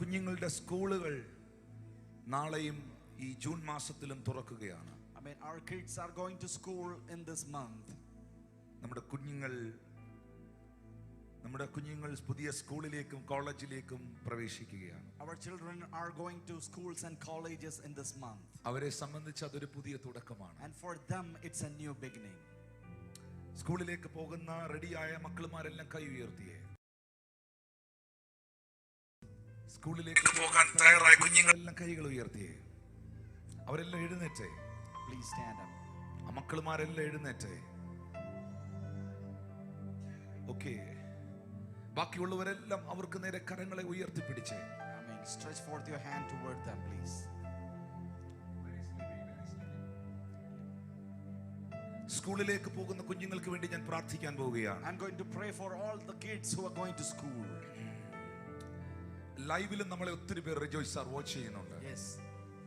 കുഞ്ഞുങ്ങളുടെ സ്കൂളുകൾ നാളെയും ഈ ജൂൺ മാസത്തിലും തുറക്കുകയാണ് I mean, our kids are going to school in this month. നമ്മുടെ കുഞ്ഞുങ്ങൾ നമ്മുടെ കുഞ്ഞുങ്ങൾ പുതിയ സ്കൂളിലേക്കും കോളേജിലേക്കും പ്രവേശിക്കുകയാണ് Our children are going to schools and colleges in this month. അവരെ സംബന്ധിച്ച് അതൊരു പുതിയ തുടക്കമാണ് And for them, it's a new beginning. സ്കൂളിലേക്ക് പോകുന്ന റെഡിയായ മക്കളുമാരെല്ലാം കൈ ഉയർത്തിയേ സ്കൂളിലേക്ക് പോകാൻ തയ്യാറായ കുഞ്ഞുങ്ങളെല്ലാം കൈകൾ ഉയർത്തി അവരെല്ലാം എഴുന്നേറ്റേ. പ്ലീസ് സ്റ്റാൻഡ് അപ്പ് ആ മക്കളുമാരെല്ലാം എഴുന്നേറ്റേ. ഓക്കെ. ബാക്കിയുള്ളവരെല്ലാം അവർക്ക് നേരെ കരങ്ങളെ ഉയർത്തിപ്പിടിച്ച്. Stretch mean, your hand toward them please them, please. സ്കൂളിലേക്ക് പോകുന്ന കുഞ്ഞുങ്ങൾക്ക് വേണ്ടി ഞാൻ പ്രാർത്ഥിക്കാൻ പോവുകയാണ്. I am going to pray for all the kids who are going to school. ലൈവിലും നമ്മളെ ഒത്തിരി പേർ റിജോയ്സ് ആർ വാച്ച് ചെയ്യുന്നുണ്ട്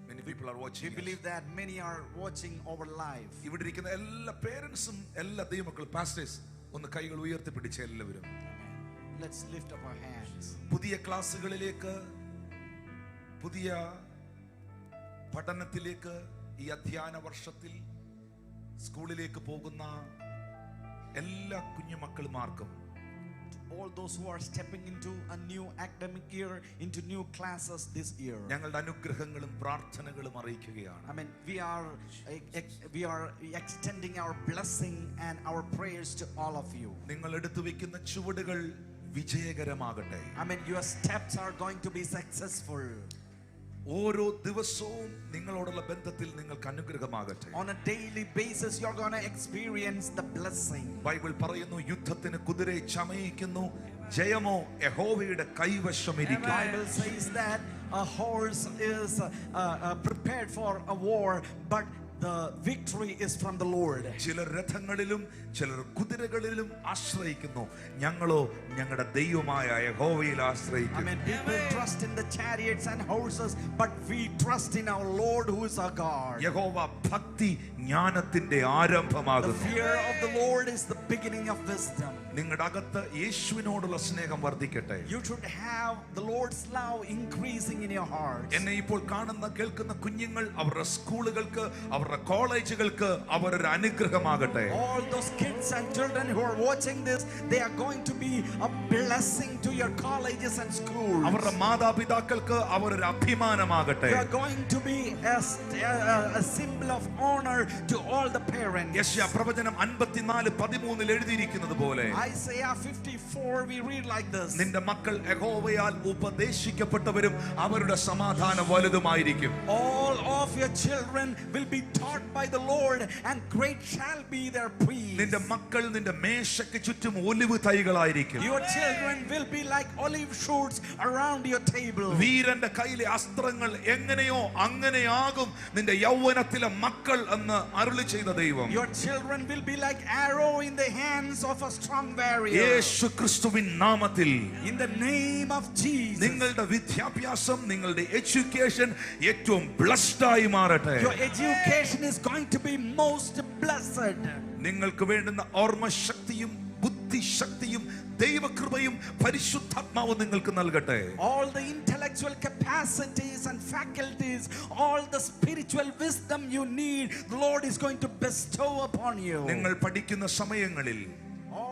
Many people are watching. We believe that many are watching our live. ഇവിടെ ഇരിക്കുന്ന എല്ലാ പേരൻസും എല്ലാ ദൈവമക്കളും പാസ്റ്റേഴ്സ് ഒന്ന് കൈകൾ ഉയർത്തി പിടിച്ച എല്ലാവരും. Let's lift up our hands. പുതിയ ക്ലാസ്സുകളിലേക്ക് പുതിയ പഠനത്തിലേക്ക് ഈ അധ്യയന വർഷത്തിൽ സ്കൂളിലേക്ക് പോകുന്ന എല്ലാ കുഞ്ഞുമക്കളുമാർക്കും All those who are stepping into a new academic year, into new classes this year. ഞങ്ങളുടെ അനുഗ്രഹങ്ങളും പ്രാർത്ഥനകളും അറിയിക്കുകയാണ് I mean, we are ex- we are extending our blessing and our prayers to all of you. നിങ്ങൾ എടുത്തു വെക്കുന്ന ചുവടുകൾ വിജയകരമാകട്ടെ I mean, your steps are going to be successful. ഓരോ ദിവസവും നിങ്ങളോടുള്ള ബന്ധത്തിൽ നിങ്ങൾക്ക് അനുഗ്രഹമാകട്ടെ On a daily basis, you're going to experience the blessing. Bible പറയുന്നു യുദ്ധത്തിന് കുതിരയെ ചമയിക്കുന്നു ജയമോ യഹോവയുടെ കൈവശമിരിക്കും Bible says that a horse is uh, uh, prepared for a war, but the victory is from the Lord. ചിലർ രഥങ്ങളിലും ചിലർ കുതിരകളിലും ആശ്രയിക്കുന്നു ഞങ്ങളോ ഞങ്ങളുടെ ദൈവമായ യഹോവയിൽ I ആശ്രയിക്കുന്നു mean, people trust in the chariots and horses, but we trust in our Lord who is our God. യഹോവ ഭക്തി ജ്ഞാനത്തിന്റെ The ആരംഭമാകുന്നു fear of the Lord is the beginning of wisdom. നിങ്ങളുടെ അകത്ത് യേശുവിനോടുള്ള സ്നേഹം വർദ്ധിക്കട്ടെ You should have the Lord's love increasing in your heart. എന്നെ ഇപ്പോൾ കാണുന്ന കേൾക്കുന്ന കുഞ്ഞുങ്ങൾ അവരുടെ സ്കൂളുകൾക്ക് അവരുടെ കോളേജുകൾക്ക് അവരൊരു അനുഗ്രഹമാകട്ടെ All those kids and children who are watching this, they are going to be a blessing to your colleges and schools. അവരുടെ മാതാപിതാക്കൾക്ക് അവരൊരു അഭിമാനമാകട്ടെ You are going to be a, st- a, a symbol of honor to all the parents. യശ്യ പ്രവചനം അൻപത്തിനാല് പതിമൂന്നിൽ എഴുതിയിരിക്കുന്നത് പോലെ Isaiah 54, we read like this. നിന്റെ മക്കൾ യഹോവയാൽ ഉപദേശിക്കപ്പെട്ടവരും അവരുടെ സമാധാനം വലുതുമായിരിക്കും All of your children will be taught by the Lord, and great shall be their peace. നിന്റെ മക്കൾ നിന്റെ മേശയ്ക്ക് ചുറ്റും ഒലിവ് തൈകളായിരിക്കും Your children will be like olive shoots around your table. വീരന്റെ കയ്യിലെ അസ്ത്രങ്ങൾ എങ്ങനെയോ അങ്ങനെയാകും നിന്റെ യൗവനത്തിലെ മക്കൾ എന്ന് അരുളി ചെയ്ത ദൈവം Your children will be like arrow in the hands of a strong warrior. യേശു ക്രിസ്തുവിൻ നാമത്തിൽ In the name of Jesus. നിങ്ങളുടെ വിദ്യാഭ്യാസം നിങ്ങളുടെ എഡ്യൂക്കേഷൻ ഏറ്റവും ബ്ലസ്ഡ് ആയി മാറട്ടെ Your education is going to be most blessed. നിങ്ങൾക്ക് വേണ്ടുന്ന ഓർമ്മശക്തിയും ബുദ്ധിശക്തിയും ദൈവകൃപയും പരിശുദ്ധാത്മാവും നിങ്ങൾക്ക് നൽകട്ടെ All the intellectual capacities and faculties, all the spiritual wisdom you need, the Lord is going to bestow upon you. നിങ്ങൾ പഠിക്കുന്ന സമയങ്ങളിൽ All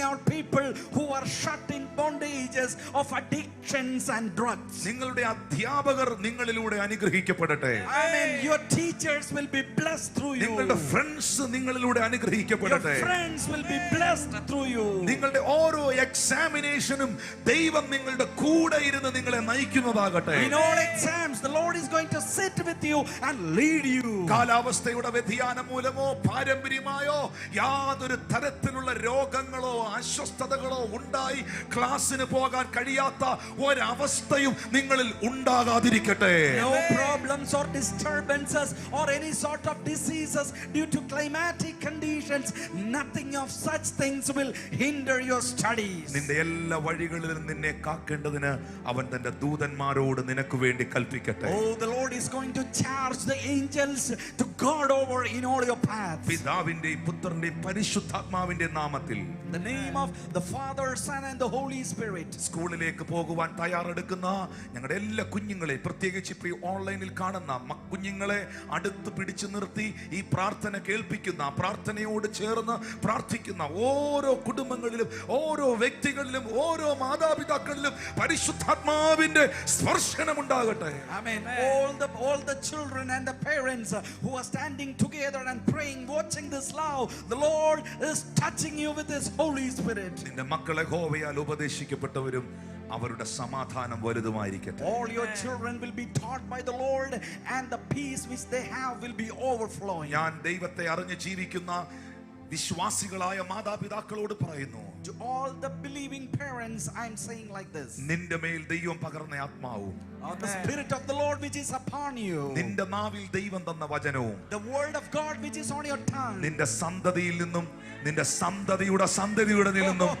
out people who are shut in bondages of addictions and drugs. നിങ്ങളുടെ അധ്യാപകർ നിങ്ങളിലൂടെ അനുഗ്രഹിക്കപ്പെടട്ടെ I mean, your teachers will be blessed through you. നിങ്ങളുടെ friends നിങ്ങളിലൂടെ Your അനുഗ്രഹിക്കപ്പെടട്ടെ friends will be blessed through you. നിങ്ങളുടെ ഓരോ എക്സാമിനേഷനും ദൈവം നിങ്ങളുടെ കൂടെ ഇരുന്ന് നിങ്ങളെ നയിക്കുന്നതാകട്ടെ In all exams, the Lord is going to sit with you and lead you. കാലാവസ്ഥയുടെ വ്യതിയാനം മൂലമോ പാരമ്പര്യമായോ യാതൊരു തരത്തിലുള്ള രോഗങ്ങളോ അസ്വസ്ഥതകളോ ഉണ്ടായി ക്ലാസ്സിന് പോകാൻ കഴിയാത്ത ഒരവസ്ഥയും നിങ്ങളിൽ ഉണ്ടാകാതിരിക്കട്ടെ. Problems or disturbances or any sort of diseases due to climatic conditions nothing of such things will hinder your studies നിന്റെ എല്ലാ വഴികളിലും നിന്നെ കാക്കേണ്ടതിന് അവൻ തന്റെ ദൂതന്മാരോട് നിനക്ക് കൽപ്പിക്കട്ടെ. ഓ the Lord is going to charge the angels to guard over in all your path പിതാവിന്റെ പുത്രന്റെ പരിശുദ്ധാത്മാവിന്റെ നാമത്തിൽ. The name of the Father Son, and the Holy Spirit. സ്കൂളിലേക്ക് പോകുവാൻ തയ്യാറെടുക്കുന്ന ഞങ്ങളുടെ എല്ലാ കുഞ്ഞുങ്ങളെ പ്രത്യേകിച്ച് ഇപ്പൊ ഈ ഓൺലൈനിൽ കാണുന്ന മ- കുഞ്ഞുങ്ങളെ അടുത്ത് പിടിച്ചു നിർത്തി ഈ പ്രാർത്ഥന കേൾപ്പിക്കുന്ന പ്രാർത്ഥനയോട് ചേർന്ന് പ്രാർത്ഥിക്കുന്ന ഓരോ കുടുംബങ്ങളിലും ഓരോ വ്യക്തികളിലും ഓരോ മാതാപിതാക്കളിലും പരിശുദ്ധാത്മാവിന്റെ സ്പർശനം ഉണ്ടാകട്ടെ Amen. All the all the children and the parents uh, who are standing together and praying, watching this now, the Lord is touching you with His Holy Spirit. നിന്റെ മക്കളെ യഹോവയാൽ ഉപദേശിക്കപ്പെട്ടവരും അവരുടെ സമാധാനം വലുതുമായിരിക്കട്ടെ. ഞാൻ ദൈവത്തെ അറിഞ്ഞു ജീവിക്കുന്ന വിശ്വാസികളായ മാതാപിതാക്കളോട് പറയുന്നു to all the believing parents I am saying like this നിന്റെ മേൽ ദൈവം പകർന്ന ആത്മാവും. The Spirit of the Lord which is upon you നിന്റെ നാവിൽ ദൈവം തന്ന വചനവും. The word of God which is on your tongue നിന്റെ സന്തതിയിൽ നിന്നും നിന്റെ സന്തതിയുടെ സന്തതിയുടെ നിന്നും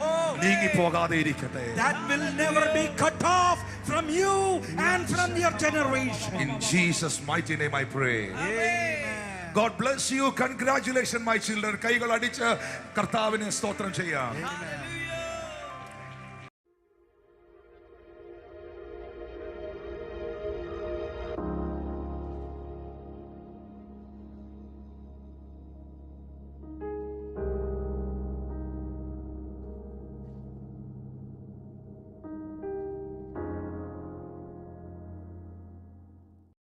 നീങ്ങി പോകാതെ ഇരിക്കട്ടെ. That will never be cut off from you and from your generation in Jesus mighty name I pray amen God bless you. Congratulations my children. കൈകൾ അടിച്ച് കർത്താവിനെ സ്തോത്രം ചെയ്യാം